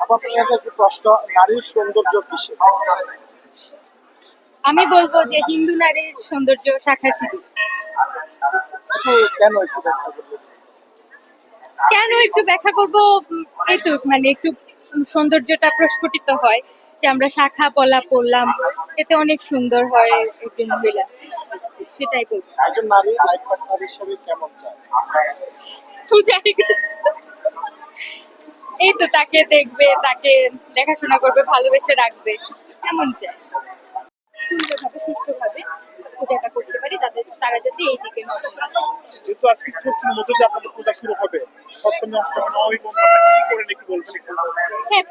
আমার প্রশ্ন নারীর সৌন্দর্য কিসে আমি বলব যে হিন্দু নারীর সৌন্দর্য শাখা সিঁদুর কেন একটু ব্যাখ্যা করবেন কেন একটু ব্যাখ্যা করব মানে একটু সৌন্দর্যটা প্রস্ফুটিত হয় যে আমরা শাখা পলা পরলাম এতে অনেক সুন্দর হয় একজন মহিলা। সেটাই বলব। একজন নারী লাইফ পার্টনার হিসেবে কেমন চায়? পূজারি এই তো তাকে দেখবে তাকে দেখাশোনা করবে ভালোবেসে রাখবে। এমন চাই সুন্দরভাবে সুষ্ঠুভাবে পূজাটা করতে পারি তাদের তারা যাতে এই দিকে নজর যেহেতু আজকে ষষ্ঠীর মধ্যে দিয়ে আপনাদের পূজা শুরু হবে সপ্তমী অষ্টমী নবমী বন্ধু কি করেন একটু হ্যাঁ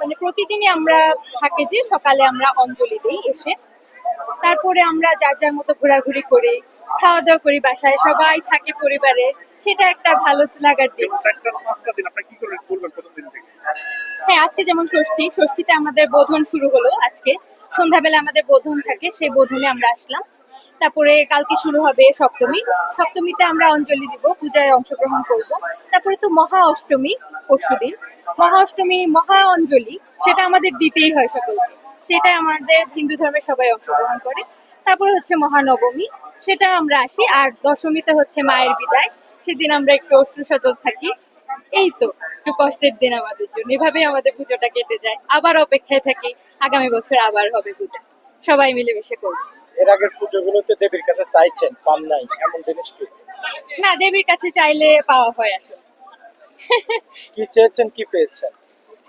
মানে প্রতিদিনই আমরা থাকে যে সকালে আমরা অঞ্জলি দিই এসে। তারপরে আমরা যার যার মতো ঘোরাঘুরি করি খাওয়া দাওয়া করি বাসায় সবাই থাকে পরিবারে সেটা একটা ভালো লাগার দিক। হ্যাঁ আজকে যেমন ষষ্ঠী ষষ্ঠীতে আমাদের বোধন শুরু হলো আজকে। সন্ধ্যাবেলা আমাদের বোধন থাকে সেই বোধনে আমরা আসলাম। তারপরে কালকে শুরু হবে সপ্তমী। সপ্তমীতে আমরা অঞ্জলি দিব পূজায় অংশগ্রহণ করব। তারপরে তো মহা অষ্টমী পরশুদিন। মহা অষ্টমী মহা অঞ্জলি সেটা আমাদের দিতেই হয় সকলকে। সেটা আমাদের হিন্দু ধর্মের সবাই অংশগ্রহণ করে। তারপরে হচ্ছে মহানবমী সেটা আমরা আসি। আর দশমীতে হচ্ছে মায়ের বিদায়। সেদিন আমরা একটু অশ্রু সচল থাকি। এই তো একটু কষ্টের দিন আমাদের জন্য। এভাবেই আমাদের পুজোটা কেটে যায়। আবার অপেক্ষায় থাকি আগামী বছর আবার হবে পুজো। সবাই মিলেমিশে করব। এর আগের পুজোগুলোতে দেবীর কাছে চাইছেন পান নাই এমন জিনিস কি? না দেবীর কাছে চাইলে পাওয়া হয় আসলে। কি চেয়েছেন কি পেয়েছেন?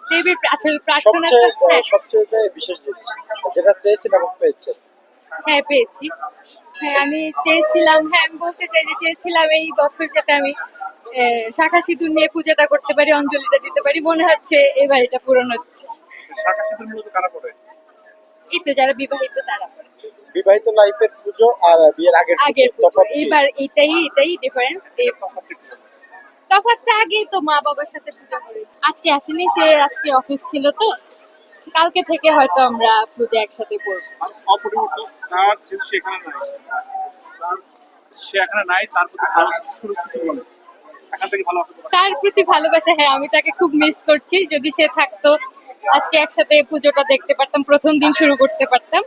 দেবীর আসলে প্রার্থনা সবচেয়ে হ্যাঁ, সবচেয়ে বিশেষ জিনিস যেটা চেয়েছেন এবং পেয়েছেন। হ্যাঁ পেয়েছি। হ্যাঁ আমি চেয়েছিলাম হ্যাঁ আমি বলতে চাই যে চেয়েছিলাম এই বছর যাতে আমি আহ, শাখা সিঁদুর নিয়ে পূজাটা করতে পারি অঞ্জলিটা দিতে পারি। মনে হচ্ছে এবার এটা পূরণ হচ্ছে। শাখা সিঁদুর মূলত কারা পড়ে এই তো যারা বিবাহিত তারা করে। বিবাহিত লাইফের পুজো আর বিয়ের আগের আগের পুজো। এবার এটাই এটাই ডিফারেন্স এই তফাৎ। তফাৎটা আগে তো মা বাবার সাথে পূজা করেছি। আজকে আসেনি সে আজকে অফিস ছিল তো। কালকে থেকে হয়তো আমরা পূজা একসাথে করব। অপরিবর্তন তার যেহেতু সে নাই। সে এখানে নাই তার প্রতি ভালো শুরু কিছু বলে। এখান থেকে ভালো হবে তার প্রতি ভালোবাসা হ্যাঁ আমি তাকে খুব মিস করছি। যদি সে থাকতো আজকে একসাথে পুজোটা দেখতে পারতাম প্রথম দিন শুরু করতে পারতাম।